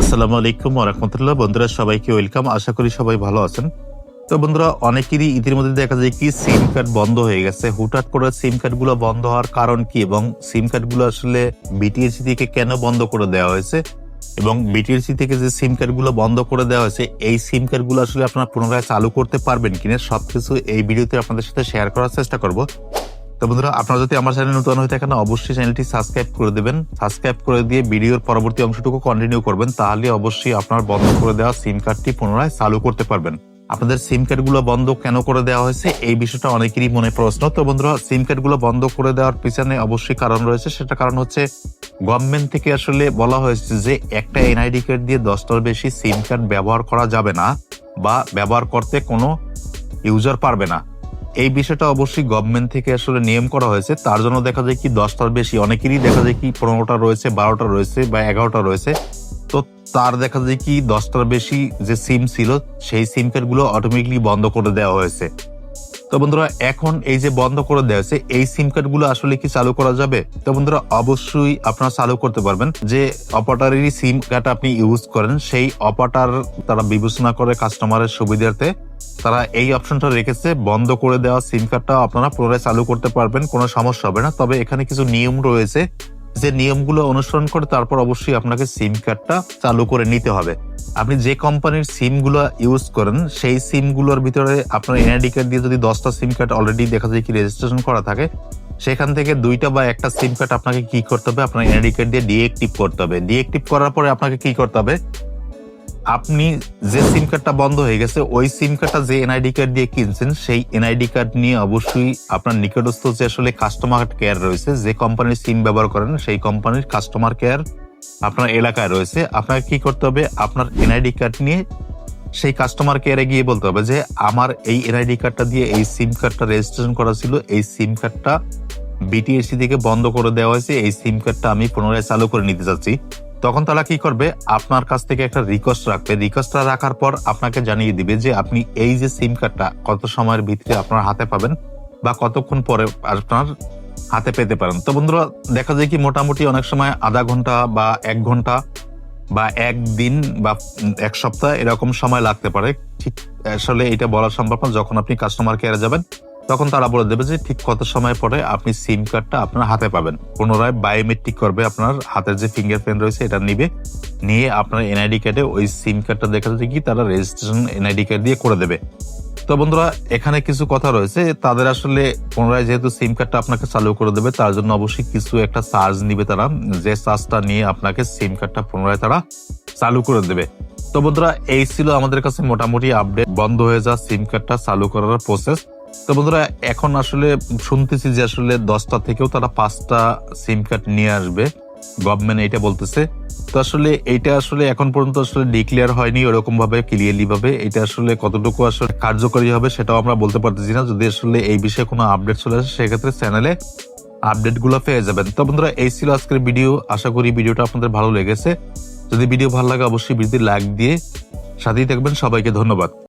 আসসালামু আলাইকুম রহমতুল্লাহ। বন্ধুরা, সবাইকে ওয়েলকাম। আশা করি সবাই ভালো আছেন। তো বন্ধুরা, অনেকেরই ইতির মধ্যে দেখা যায় কি, সিম কার্ড বন্ধ হয়ে গেছে। হুটহাট করে সিম কার্ডগুলো বন্ধ হওয়ার কারণ কি এবং সিম কার্ডগুলো আসলে বিটিএসসি থেকে কেন বন্ধ করে দেওয়া হয়েছে? এবং বিটিএসসি থেকে যে সিম কার্ডগুলো বন্ধ করে দেওয়া হয়েছে, এই সিম কার্ডগুলো আসলে আপনারা পুনরায় চালু করতে পারবেন কিনা, সবকিছু এই ভিডিওতে আপনাদের সাথে শেয়ার করার চেষ্টা করব। তো বন্ধুরা, আপনারা যদি আমার চ্যানেল নতুন হয়ে থাকেন অবশ্যই চ্যানেলটি সাবস্ক্রাইব করে দেবেন। সাবস্ক্রাইব করে দিয়ে ভিডিওর পরবর্তী অংশটুকু কন্টিনিউ করবেন, তাহলে অবশ্যই আপনার বন্ধ করে দেওয়া সিম কার্ডটি পুনরায় চালু করতে পারবেন। আপনাদের সিম কার্ডগুলো বন্ধ কেন করে দেওয়া হয়েছে, এই বিষয়টা অনেকেরই মনে প্রশ্ন। তো বন্ধুরা সিম কার্ডগুলো বন্ধ করে দেওয়ার পিছনে অবশ্যই কারণ রয়েছে। সেটা কারণ হচ্ছে গভর্নমেন্ট থেকে আসলে বলা হয়েছে যে, একটা এনআইডি কার্ড দিয়ে দশটার বেশি সিম কার্ড ব্যবহার করা যাবে না বা ব্যবহার করতে কোনো ইউজার পারবে না। এই বিষয়টা অবশ্যই গভর্নমেন্ট থেকে আসলে নিয়ম করা হয়েছে। তার জন্য দেখা যায় কি দশটার বেশি, অনেকেরই দেখা যায় কি পনেরোটা রয়েছে, বারোটা রয়েছে বা এগারোটা রয়েছে। তো তার দেখা যায় কি দশটার বেশি যে সিম ছিল, সেই সিম কার্ডগুলো অটোমেটিকলি বন্ধ করে দেওয়া হয়েছে। তো বন্ধুরা, এখন এই যে বন্ধ করে দেওয়া হয়েছে, এই সিম কার্ডগুলো আসলে কি চালু করা যাবে? তো বন্ধুরা, অবশ্যই আপনারা চালু করতে পারবেন যে অপারেটরেরই সিম কার্ড আপনি ইউজ করেন, সেই অপারেটর তারা বিবেচনা করে কাস্টমারের সুবিধার্থে তারা এই অপশনটা রেখেছে, বন্ধ করে দেওয়া সিম কার্ডটা আপনারা পুনরায় চালু করতে পারবেন, কোনো সমস্যা হবে না। তবে এখানে কিছু নিয়ম রয়েছে, যে নিয়মগুলো অনুসরণ করে তারপর অবশ্যই আপনাকে সিম কার্ডটা চালু করে নিতে হবে। আপনি যে কোম্পানির সিমগুলো ইউজ করেন, সেই সিমগুলোর ভিতরে আপনার এনআইডি কার্ড দিয়ে যদি দশটা সিম কার্ড অলরেডি দেখা যায় কি রেজিস্ট্রেশন করা থাকে, সেখান থেকে দুইটা বা একটা সিম কার্ড আপনাকে কি করতে হবে? আপনার এনআইডি কার্ড দিয়ে ডিএক্টিভ করতে হবে। ডিএক্টিভ করার পরে আপনাকে কি করতে হবে? আপনি যে সিম কার্ডটা বন্ধ হয়ে গেছে, ওই সিম কার্ডটা যে এনআইডি কার্ড দিয়ে কিনছেন, সেই এনআইডি কার্ড নিয়ে অবশ্যই আপনার নিকটস্থ যে আসলে কাস্টমার কেয়ার রয়েছে, যে কোম্পানির সিম ব্যবহার করেন, সেই কোম্পানির কাস্টমার কেয়ার আপনার এলাকায় রয়েছে। আপনাকে কি করতে হবে? আপনার এনআইডি কার্ড নিয়ে সেই কাস্টমার কেয়ারে গিয়ে বলতে হবে যে, আমার এই এনআইডি কার্ডটা দিয়ে এই সিম কার্ডটা রেজিস্ট্রেশন করা ছিল, এই সিম কার্ডটা বিটিএসসি থেকে বন্ধ করে দেওয়া হয়েছে, এই সিম কার্ডটা আমি পুনরায় চালু করে নিতে চাচ্ছি। তখন তারা কি করবে? আপনার কাছ থেকে একটা রিকোয়েস্ট রাখবে। রিকোয়েস্টটা রাখার পর আপনাকে জানিয়ে দিবে যে, আপনি এই যে সিম কার্ডটা কত সময়ের ভিত্তিতে আপনার হাতে পাবেন বা কতক্ষণ পরে আপনার হাতে পেতে পারেন। তো বন্ধুরা, দেখা যায় কি মোটামুটি অনেক সময় আধা ঘণ্টা বা এক ঘণ্টা বা একদিন বা এক সপ্তাহ এরকম সময় লাগতে পারে। ঠিক আসলে এটা বলা সম্ভব না। যখন আপনি কাস্টমার কেয়ারে যাবেন তখন তারা বলে দেবে যে ঠিক কত সময় পরে আপনি সিম কার্ডটা আপনার হাতে পাবেন। পুনরায় বায়োমেট্রিক করবে আপনার হাতের যে ফিঙ্গারপ্রিন্ট রয়েছে এটা নিবে। নিয়ে আপনার এনআইডি কার্ডে ওই সিম কার্ডটা দেখা যাচ্ছে কি তারা রেজিস্ট্রেশন এনআইডি কার্ড দিয়ে করে দেবে। তো বন্ধুরা, এখানে কিছু কথা রয়েছে। তাদের আসলে পুনরায় যেহেতু সিম কার্ডটা আপনাকে চালু করে দেবে, তার জন্য অবশ্যই কিছু একটা চার্জ নিবে তারা। যে চার্জটা নিয়ে আপনাকে সিম কার্ডটা পুনরায় তারা চালু করে দেবে। তো বন্ধুরা, এই ছিল আমাদের কাছে মোটামুটি আপডেট বন্ধ হয়ে যাওয়া সিম কার্ডটা চালু করার প্রসেস তো বন্ধুরা, এখন আসলে শুনতেছি যে আসলে দশটা থেকেও তারা পাঁচটা সিম কার্ড নিয়ে আসবে। গভর্নমেন্ট এটা বলতেছে। তো আসলে এইটা আসলে এখন পর্যন্ত আসলে ডিক্লেয়ার হয়নি ওরকম ভাবে ক্লিয়ারলি ভাবে এটা আসলে কতটুকু আসলে কার্যকরী হবে সেটাও আমরা বলতে পারতেছি না। যদি আসলে এই বিষয়ে কোনো আপডেট চলে আসে, সেক্ষেত্রে চ্যানেলে আপডেটগুলো পেয়ে যাবেন। তো বন্ধুরা, এই ছিল আজকের ভিডিও আশা করি ভিডিওটা আপনাদের ভালো লেগেছে। যদি ভিডিও ভালো লাগে, অবশ্যই ভিডিওতে লাইক দিয়ে সাথেই থাকবেন। সবাইকে ধন্যবাদ।